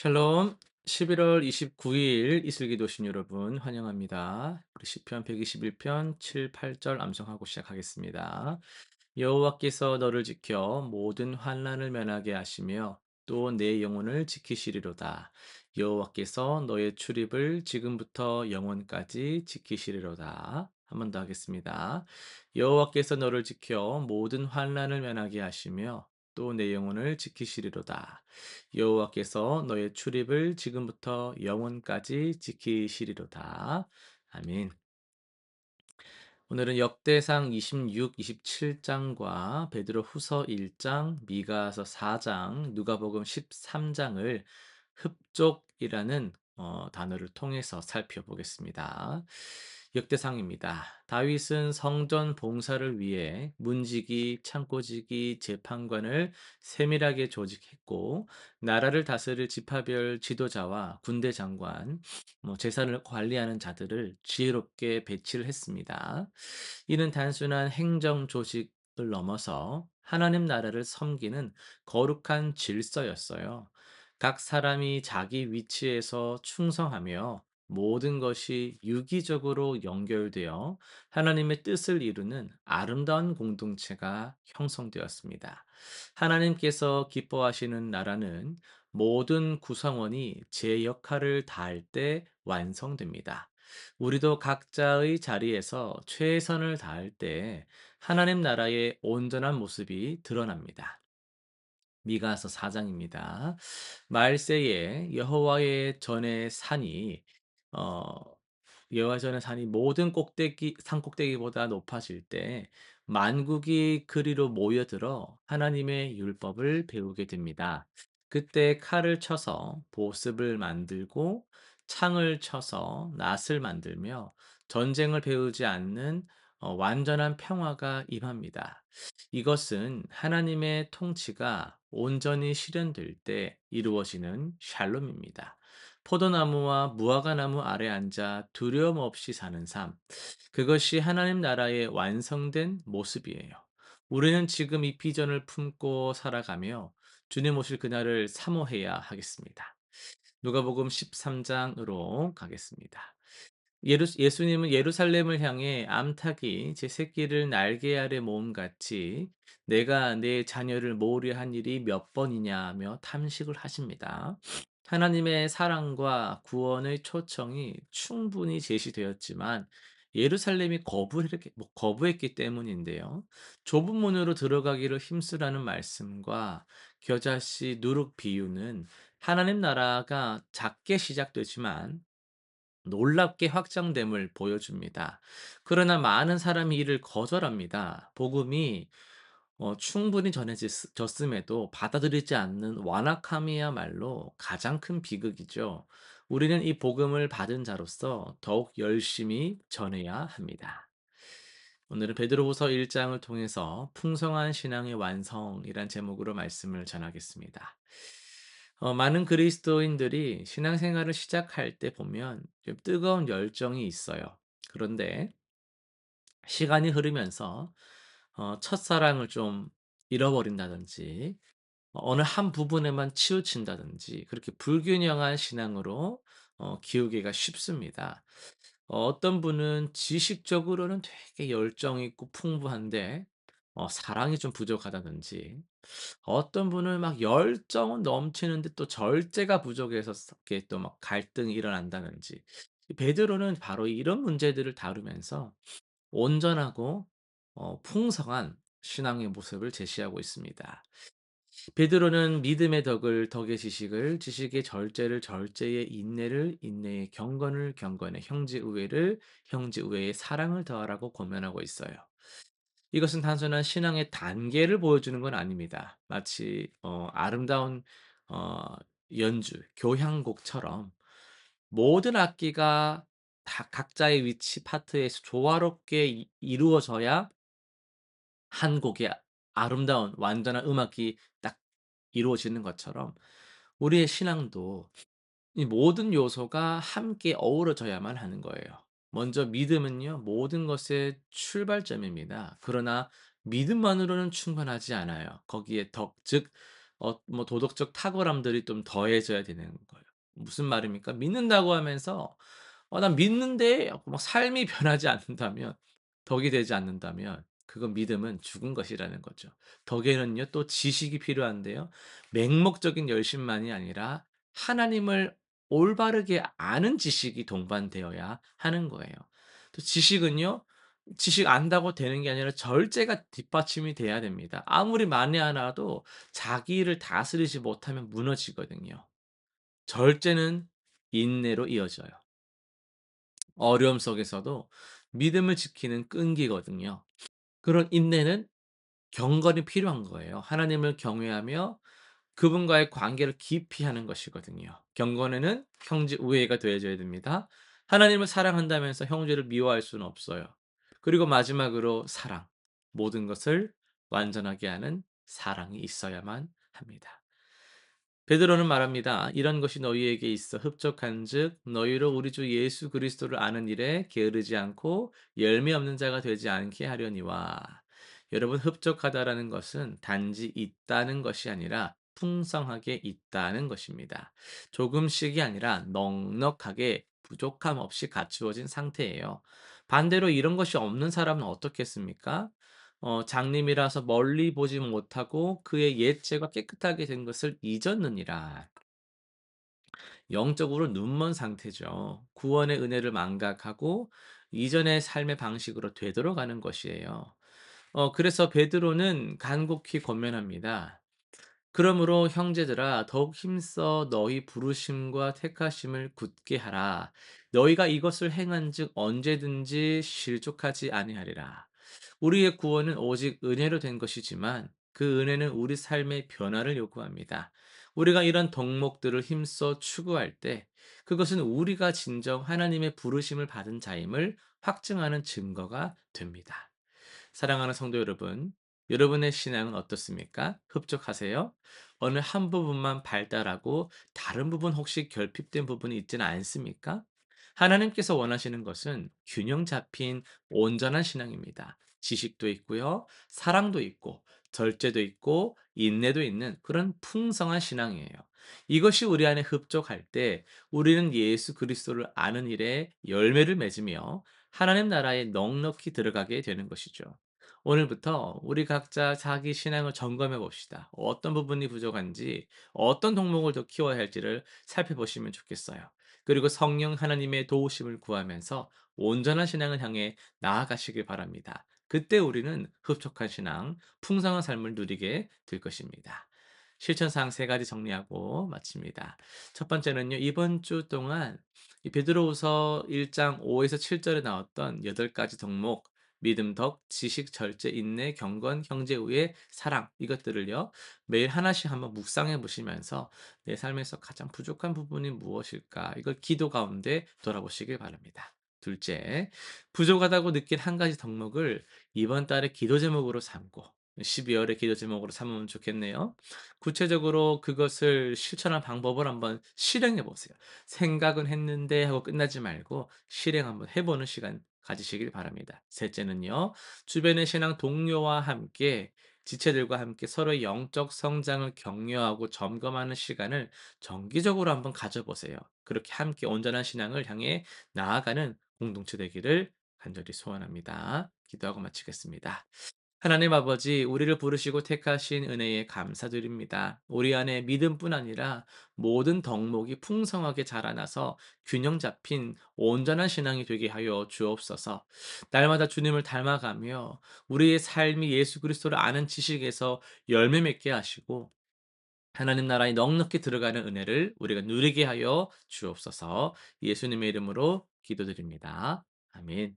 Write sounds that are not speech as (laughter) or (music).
샬롬. 11월 29일 이슬기도신 여러분 환영합니다. 우리 시편 121편 7, 8절 암송하고 시작하겠습니다. 여호와께서 너를 지켜 모든 환난을 면하게 하시며 또 내 영혼을 지키시리로다. 여호와께서 너의 출입을 지금부터 영원까지 지키시리로다. 한 번 더 하겠습니다. 여호와께서 너를 지켜 모든 환난을 면하게 하시며 또 내 영혼을 지키시리로다. 여호와께서 너의 출입을 지금부터 영원까지 지키시리로다. 아멘. 오늘은 역대상 26, 27장과 베드로 후서 1장, 미가서 4장, 누가복음 13장을 흡족이라는 어, 단어를 통해서 살펴보겠습니다. 역대상입니다. 다윗은 성전 봉사를 위해 문지기, 창고지기, 재판관을 세밀하게 조직했고 나라를 다스릴 지파별 지도자와 군대 장관, 뭐 재산을 관리하는 자들을 지혜롭게 배치를 했습니다. 이는 단순한 행정 조직을 넘어서 하나님 나라를 섬기는 거룩한 질서였어요. 각 사람이 자기 위치에서 충성하며 모든 것이 유기적으로 연결되어 하나님의 뜻을 이루는 아름다운 공동체가 형성되었습니다. 하나님께서 기뻐하시는 나라는 모든 구성원이 제 역할을 다할 때 완성됩니다. 우리도 각자의 자리에서 최선을 다할 때 하나님 나라의 온전한 모습이 드러납니다. 미가서 4장입니다. 말세에 여호와의 전의 산이 어 여호와 전의 산이 모든 꼭대기 산 꼭대기보다 높아질 때 만국이 그리로 모여들어 하나님의 율법을 배우게 됩니다. 그때 칼을 쳐서 보습을 만들고 창을 쳐서 낫을 만들며 전쟁을 배우지 않는 어, 완전한 평화가 임합니다. 이것은 하나님의 통치가 온전히 실현될 때 이루어지는 샬롬입니다. 포도나무와 무화과나무 아래 앉아 두려움 없이 사는 삶. 그것이 하나님 나라의 완성된 모습이에요. 우리는 지금 이 비전을 품고 살아가며 주님 오실 그날을 사모해야 하겠습니다. 누가복음 13장으로 가겠습니다. 예루, 예수님은 예루살렘을 향해 암탉이 제 새끼를 날개 아래 모음같이 내가 내 자녀를 모으려 한 일이 몇 번이냐며 탐식을 하십니다. 하나님의 사랑과 구원의 초청이 충분히 제시되었지만 예루살렘이 거부했기, 뭐 거부했기 때문인데요. 좁은 문으로 들어가기를 힘쓰라는 말씀과 겨자씨 누룩 비유는 하나님 나라가 작게 시작되지만 놀랍게 확장됨을 보여줍니다. 그러나 많은 사람이 이를 거절합니다. 복음이 어, 충분히 전해졌음에도 받아들이지 않는 완악함이야말로 가장 큰 비극이죠. 우리는 이 복음을 받은 자로서 더욱 열심히 전해야 합니다. 오늘은 베드로후서 1장을 통해서 풍성한 신앙의 완성이란 제목으로 말씀을 전하겠습니다. 어, 많은 그리스도인들이 신앙생활을 시작할 때 보면 좀 뜨거운 열정이 있어요. 그런데 시간이 흐르면서 어, 첫사랑을 좀 잃어버린다든지 어, 어느 한 부분에만 치우친다든지 그렇게 불균형한 신앙으로 어, 기우기가 쉽습니다. 어, 어떤 분은 지식적으로는 되게 열정 있고 풍부한데 어, 사랑이 좀 부족하다든지 어떤 분은 막 열정은 넘치는데 또 절제가 부족해서 서 이렇게 또 막 갈등이 일어난다든지. 이 베드로는 바로 이런 문제들을 다루면서 온전하고 어 풍성한 신앙의 모습을 제시하고 있습니다. 베드로는 믿음의 덕을 덕의 지식을, 지식의 절제를 절제의 인내를, 인내의 경건을 경건의 형제 우애를, 형제 우애의 사랑을 더하라고 권면하고 있어요. 이것은 단순한 신앙의 단계를 보여주는 건 아닙니다. 마치 어 아름다운 어 연주, 교향곡처럼 모든 악기가 다 각자의 위치 파트에서 조화롭게 이 이루어져야 한 곡의 아름다운 완전한 음악이 딱 이루어지는 것처럼 우리의 신앙도 이 모든 요소가 함께 어우러져야만 하는 거예요. 먼저 믿음은요, 모든 것의 출발점입니다. 그러나 믿음만으로는 충분하지 않아요. 거기에 덕, 즉, 어, 뭐 도덕적 탁월함들이 좀 더해져야 되는 무슨 말입니까? 믿는다고 하면서 "어 난 믿는데." 막 삶이 (laughs) 변하지 않는다면 덕이 되지 않는다면 그건 믿음은 죽은 것이라는 거죠. 덕에는요 또 지식이 필요한데요. 맹목적인 열심만이 아니라 하나님을 올바르게 아는 지식이 동반되어야 하는 거예요. 또 지식은요. 지식 안다고 되는 게 아니라 절제가 뒷받침이 돼야 됩니다. 아무리 많이 알아도 자기를 다스리지 못하면 무너지거든요. 절제는 인내로 이어져요. 어려움 속에서도 믿음을 지키는 끈기거든요. 그런 인내는 경건이 필요한 거예요. 하나님을 경외하며 그분과의 관계를 깊이 하는 것이거든요. 경건에는 형제 우애가 더해져야 됩니다. 하나님을 사랑한다면서 형제를 미워할 수는 없어요. 그리고 마지막으로 사랑. 모든 것을 완전하게 하는 사랑이 있어야만 합니다. 베드로는 말합니다. 이런 것이 너희에게 있어 흡족한즉 너희로 우리 주 예수 그리스도를 아는 일에 게으르지 않고 열매 없는 자가 되지 않게 하려니와. 여러분 흡족하다라는 것은 단지 있다는 것이 아니라 풍성하게 있다는 것입니다. 조금씩이 아니라 넉넉하게 부족함 없이 갖추어진 상태예요. 반대로 이런 것이 없는 사람은 어떻겠습니까? 어 장님이라서 멀리 보지 못하고 그의 옛죄가 깨끗하게 된 것을 잊었느니라. 영적으로 눈먼 상태죠. 구원의 은혜를 망각하고 이전의 삶의 방식으로 되돌아가는 것이에요. 어 그래서 베드로는 간곡히 권면합니다. 그러므로 형제들아 더욱 힘써 너희 부르심과 택하심을 굳게 하라. 너희가 이것을 행한즉 언제든지 실족하지 아니하리라. 우리의 구원은 오직 은혜로 된 것이지만 그 은혜는 우리 삶의 변화를 요구합니다. 우리가 이런 덕목들을 힘써 추구할 때 그것은 우리가 진정 하나님의 부르심을 받은 자임을 확증하는 증거가 됩니다. 사랑하는 성도 여러분, 여러분의 신앙은 어떻습니까? 흡족하세요? 어느 한 부분만 발달하고 다른 부분 혹시 결핍된 부분이 있지는 않습니까? 하나님께서 원하시는 것은 균형 잡힌 온전한 신앙입니다. 지식도 있고요. 사랑도 있고 절제도 있고 인내도 있는 그런 풍성한 신앙이에요. 이것이 우리 안에 흡족할 때 우리는 예수 그리스도를 아는 일에 열매를 맺으며 하나님 나라에 넉넉히 들어가게 되는 것이죠. 오늘부터 우리 각자 자기 신앙을 점검해 봅시다. 어떤 부분이 부족한지, 어떤 덕목을 더 키워야 할지를 살펴보시면 좋겠어요. 그리고 성령 하나님의 도우심을 구하면서 온전한 신앙을 향해 나아가시길 바랍니다. 그때 우리는 흡족한 신앙, 풍성한 삶을 누리게 될 것입니다. 실천사항 세 가지 정리하고 마칩니다. 첫 번째는요. 이번 주 동안 이 베드로후서 1장 5에서 7절에 나왔던 8가지 덕목 믿음, 덕, 지식, 절제, 인내, 경건, 형제, 우애, 사랑 이것들을요. 매일 하나씩 한번 묵상해 보시면서 내 삶에서 가장 부족한 부분이 무엇일까? 이걸 기도 가운데 돌아보시길 바랍니다. 둘째, 부족하다고 느낀 한 가지 덕목을 이번 달의 기도 제목으로 삼고 12월의 기도 제목으로 삼으면 좋겠네요. 구체적으로 그것을 실천할 방법을 한번 실행해 보세요. 생각은 했는데 하고 끝나지 말고 실행 한번 해보는 시간 가지시길 바랍니다. 셋째는요, 주변의 신앙 동료와 함께 지체들과 함께 서로의 영적 성장을 격려하고 점검하는 시간을 정기적으로 한번 가져보세요. 그렇게 함께 온전한 신앙을 향해 나아가는 공동체 되기를 간절히 소원합니다. 기도하고 마치겠습니다. 하나님 아버지, 우리를 부르시고 택하신 은혜에 감사드립니다. 우리 안에 믿음뿐 아니라 모든 덕목이 풍성하게 자라나서 균형 잡힌 온전한 신앙이 되게 하여 주옵소서. 날마다 주님을 닮아가며 우리의 삶이 예수 그리스도를 아는 지식에서 열매 맺게 하시고 하나님 나라에 넉넉히 들어가는 은혜를 우리가 누리게 하여 주옵소서. 예수님의 이름으로 기도드립니다. 아멘.